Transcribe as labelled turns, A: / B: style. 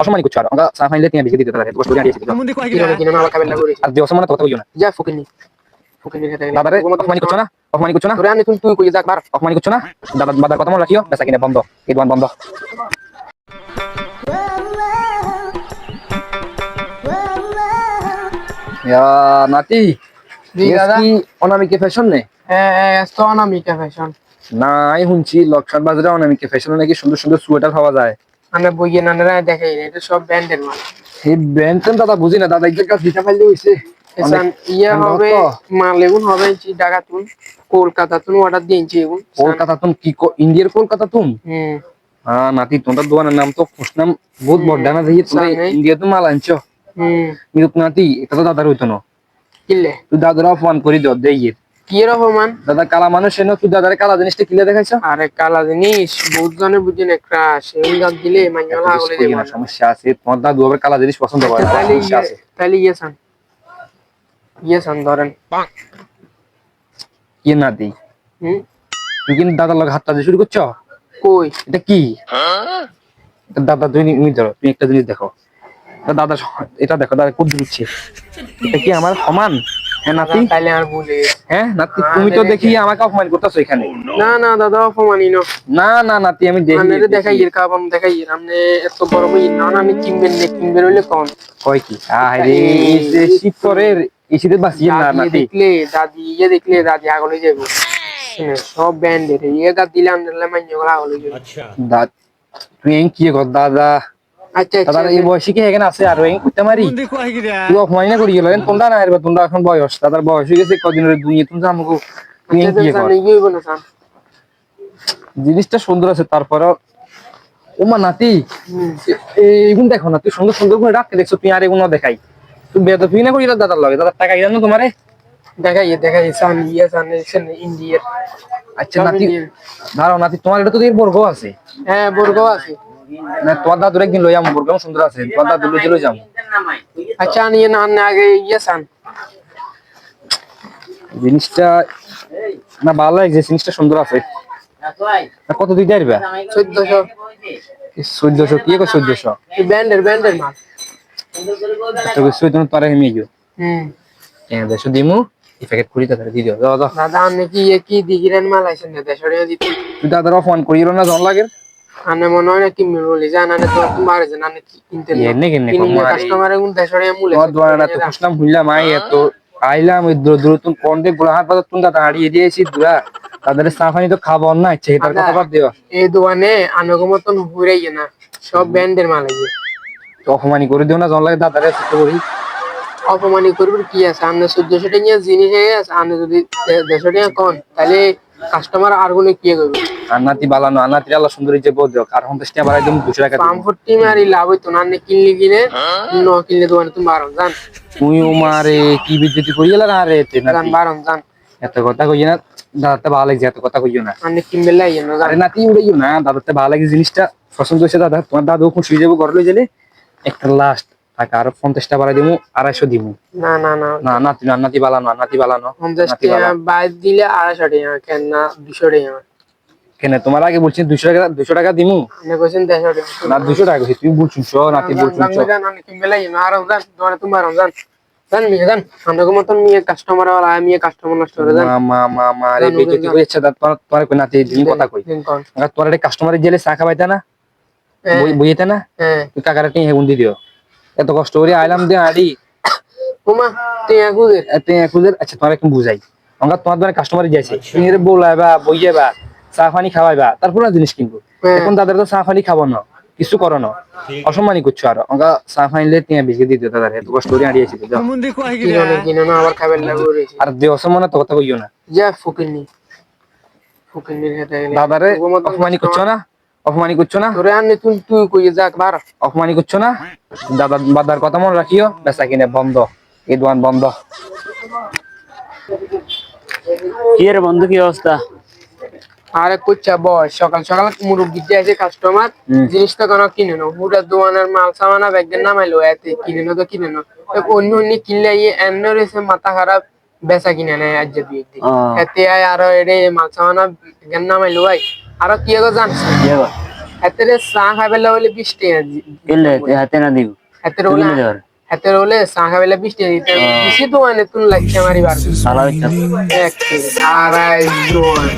A: অসম্মানি করছ আর। আমরা চা বেশি দিতে তাহলে কষ্ট করে আনিয়েছি। আর কথা কইও না।
B: যা ফুকিনি।
A: দাদারে অপমানি করছ না? অপমানি করছ না?
B: তুই তুই কই যাক বার।
A: অপমানি করছ না? দাদা দাদার কথা মনে রাখিও। বেচা কিনে বন্ধ। এই দোকান বন্ধ। ইয়া নাতি।
B: দাদা।
A: কি অনামিকে ফ্যাশন নে?
B: হ্যাঁ হ্যাঁ তো অনামিকা ফ্যাশন
A: না আমি শুনছি। লক্ষণ বাজারে অনামিকে ফ্যাশনে নাকি সুন্দর সুন্দর সোয়েটার পাওয়া যায়।
B: আমরা বইয়ে নানারা দেখাই না এটা সব মাল।
A: এই দাদা বুঝি না দাদা এগুলো কাজ দিতে পারলে হইছে।
B: ইয়া হবে মাল এগুন হবে জি ঢাকা তুন কলকাতা তুন অর্ডার দিয়েছি এগুন।
A: কলকাতা তুম কি ইন্ডিয়ার কলকাতা
B: হুম।
A: হ্যাঁ নাতি তোমার দোকানের নাম তো খুশনাম বহুত বড় না দেখি তুমি ইন্ডিয়া তো মাল আনছো।
B: হুম।
A: কিন্তু নাতি এটা তো দাদার হইতো না।
B: কিলে?
A: তুই দাদার অপমান করি দাও দেই
B: কি
A: দাদা কালা মানুষ এনে তুই দাদার কালা জিনিসটা কিলে দেখাইছ?
B: আরে কালা জিনিস বহুত জনের বুঝেন একটা সেগুন গাছ দিলে মাইনলা আগলে যাবে
A: সমস্যা আছে। তোমার দাদু আবার কালা জিনিস পছন্দ করে সমস্যা আছে।
B: ইয়ে- তাহলে ইয়ে সান ইয়ে ধরেন।
A: কি না দিই
B: হুম?
A: তুই কিন্তু দাদার লগে হাতটা দিয়ে শুরু করছ?
B: কই?
A: এটা কি? দাদা তুই নি- নি ধরো তুমি একটা জিনিস দেখো। দাদা এটা দেখো দাদা খুব দিচ্ছে? এটা কি আমার সমান? হ্যাঁ নাতি?
B: তাহলে আর বলে
A: হ্যাঁ নাতি তুমি তো দেখি আমাকে অপমান করতেছো এখানে।
B: না না দাদা অপমানই না।
A: না না নাতি আমি দেখি
B: আপনারে দেখাই এর কাপ দেখাই এর আপনি এত বড় বই না না আমি কিনবেন না কিনবেন হইলে কোন।
A: কয় কি? আরে শীত করে এই বাঁচিয়ে না নাতি?
B: দেখলে দাদি ইয়ে দেখলে দাদি আগলে যাব। শুনে, সব ব্যান্ডের ইয়ে গাছ দিলে আমরা মান্য গলা আগলে যাব।
A: দাদ তুই কি কর দাদা?
B: আচ্ছা আচ্ছা
A: এই বয়সে কি এখানে আছে আর করতে মারি তুই না করি গেলেন তোমরা না এবার তোমরা এখন বয়স? দাদার বয়স হয়ে গেছে কদিনের দুনিয়া তুমি আমাকে তুই এং
B: আচ্ছা
A: জিনিসটা সুন্দর আছে তারপরে ওমা নাতি এইগুলো দেখো না তুই সুন্দর সুন্দর করে রাখতে দেখছ তুই আর এগুলো দেখাই। তুই বেদফি না করি দাদার লগে? দাদার টাকা জানো তোমারে?
B: দেখাই দেখাই সান ইয়ে সান ইন্ডিয়ার।
A: আচ্ছা নাতি দাঁড়াও নাতি তোমার এটা তো এর বর্গ আছে।
B: হ্যাঁ বর্গ আছে।
A: না তোমার দাদুর একদিন লই যাব সুন্দর আছে। তোমার দাদুর লই লই যাব
B: আচ্ছা নিয়ে না আনে আগে ইয়ে সান
A: জিনিসটা না ভালো লাগছে জিনিসটা সুন্দর আছে। না কত দিতে পারবে
B: চোদ্দশো।
A: চোদ্দশো কি কো চোদ্দশো?
B: ব্যান্ডের ব্যান্ডের মাল।
A: তোকে চোদ্দ তোরা হেমিয়ে গিয়ে
B: হুম।
A: দেড়শো দিমু এই প্যাকেট কুড়ি টাকা দিয়ে দিও।
B: দাদা আপনি কি কি দিগিরেন মাল আইছেন না টাকা দিতে।
A: দাদার করিও না জন লাগে।
B: আনে মনে হয় না কি বলি জান আনে তো তোমার যে আনে কি কিনতে
A: এনে কিনে
B: কাস্টমার দেড়শো টাকা মূল্য
A: তোমার দোয়ানা তো খুশলাম হুইলাম আই এত। আইলাম ওই দূর দূর তুমি কন্ডে গোলা হাত পাতা তুমি দাদা হারিয়ে দিয়েছি দুরা। তাদের সাফানি তো খাব না ইচ্ছে তার কথা বাদ দিও।
B: এই দোকানে আনগো মতন হুইরাই না সব ব্যান্ডের মাল আছে
A: অপমানি করে দিও না জন লাগে দাদারে করি
B: অপমানি করবে কি আছে? আপনি চোদ্দশো টাকা জিনিস আছে আপনি যদি দে- দেড়শো টাকা কন তাহলে কাস্টমার আর কি করবে?
A: আন্নাতি বালানো আন্নাতি আল্লাহ সুন্দরী যে বোধ আর পঞ্চাশ টাকা বাড়াই দিম দুশো টাকা
B: লাভ হইতো না আপনি কিনলে কিনে ন কিনলে তুমি বারণ জান?
A: তুই মারে কি বিদ্যুতি করি গেল না রে তে নাতি?
B: বারণ জান।
A: এত কথা কইও না দাদাতে ভালো লাগছে এত কথা কইও না।
B: আপনি কিনবে লাইয়ে না
A: আরে নাতি উড়াইও না দাদাতে ভালো লাগে জিনিসটা পছন্দ হয়েছে দাদা তোমার দাদু খুশি হয়ে যাব ঘর লই গেলে। একটা লাস্ট আরও পঞ্চাশটা বাড়াই দিমু আড়াইশো দিমু।
B: না না না।
A: না নাতি না নাতি বালানো নাতি বালানো
B: পঞ্চাশ
A: নাতি
B: বাইর দিলে আড়াইশো টাকা কেন না দুশো টাকা।
A: কেন তোমার আগে বলছি দুশো টাকা দুশো টাকা দিমু?
B: আপনি কইছেন দেড়শো টাকা।
A: না দুশো টাকা তুমি নাতি
B: জান মিয়ে জান আপনাকে মতন মিয়ে কাস্টমার আর আমি কাস্টমার নষ্ট করে জান
A: মা মা মা রে
B: জানো,
A: বেজতি ইচ্ছা তোমার তোমার কই নাতি দিন কথা কই। তোমার একটা কাস্টমারের জেলে চা খাবাইতা না?
B: হ্যাঁ,
A: বই বইতে না?
B: হ্যাঁ।
A: কাকারে টিং হেগুন দি দিও। এত কষ্ট করে আইলাম দিয়ে আড়ি।
B: ওমা
A: আচ্ছা তোমার একটু বুঝাই। আমরা তোমার কাস্টমার যাইছে। তুমি বইয়াবা চা পানি খাওয়াইবা তারপর না জিনিস কিনবো।
B: হ্যাঁ।
A: এখন তাদের তো চা পানি খাব না কিছু করো না। অসম্মানি করছ আর। আমরা চা পানিলে টিয়া বেশি দিয়ে দিও তাদের। এত কষ্ট করে আড়িয়েছি দাও
B: কিনো না কিনো না আবার লাগবে রয়েছে
A: আর অসম্মানে তো কথা কইও না।
B: যা
A: দাদারে অপমানি করছ না? অপমানি করছ না?
B: তোরে আনলে তুই তুই কই যাক বার
A: অপমানি করছ না? দাদা দাদার কথা মনে রাখিও। বেচা কিনে বন্ধ। এই দোকান বন্ধ।
C: কি রে বন্ধু কি অবস্থা?
B: আরে কইছা বস সকাল সকাল মুরব্বি যে আছে কাস্টমার। জিনিসটা কোন কিনে নো হুটা দোকানের মাল সামানা ব্যাগের নামাইলো এতে কিনে নো তো কিনে নো তো অন্য অন্য কিনলে ইয়ে এন্ন রয়েছে মাথা খারাপ বেচা কিনে নেয় আজ যে এতে আরও এড়ে মাল সামানা ব্যাগের নামাইলো ভাই আরও কি
C: গো?
B: হাতে চা খাই পেলে বলে বিশ টাকা দি-
C: কেলে তুই হাতে না দিব
B: হাতে
C: তুমি
B: বলে
C: নিতে পারো।
B: হাতে বলে চা পেলে বিশ টাকা দিতে। বেশি দোকানে তুন লাগছে আমারই বার এক আড়াই দোকান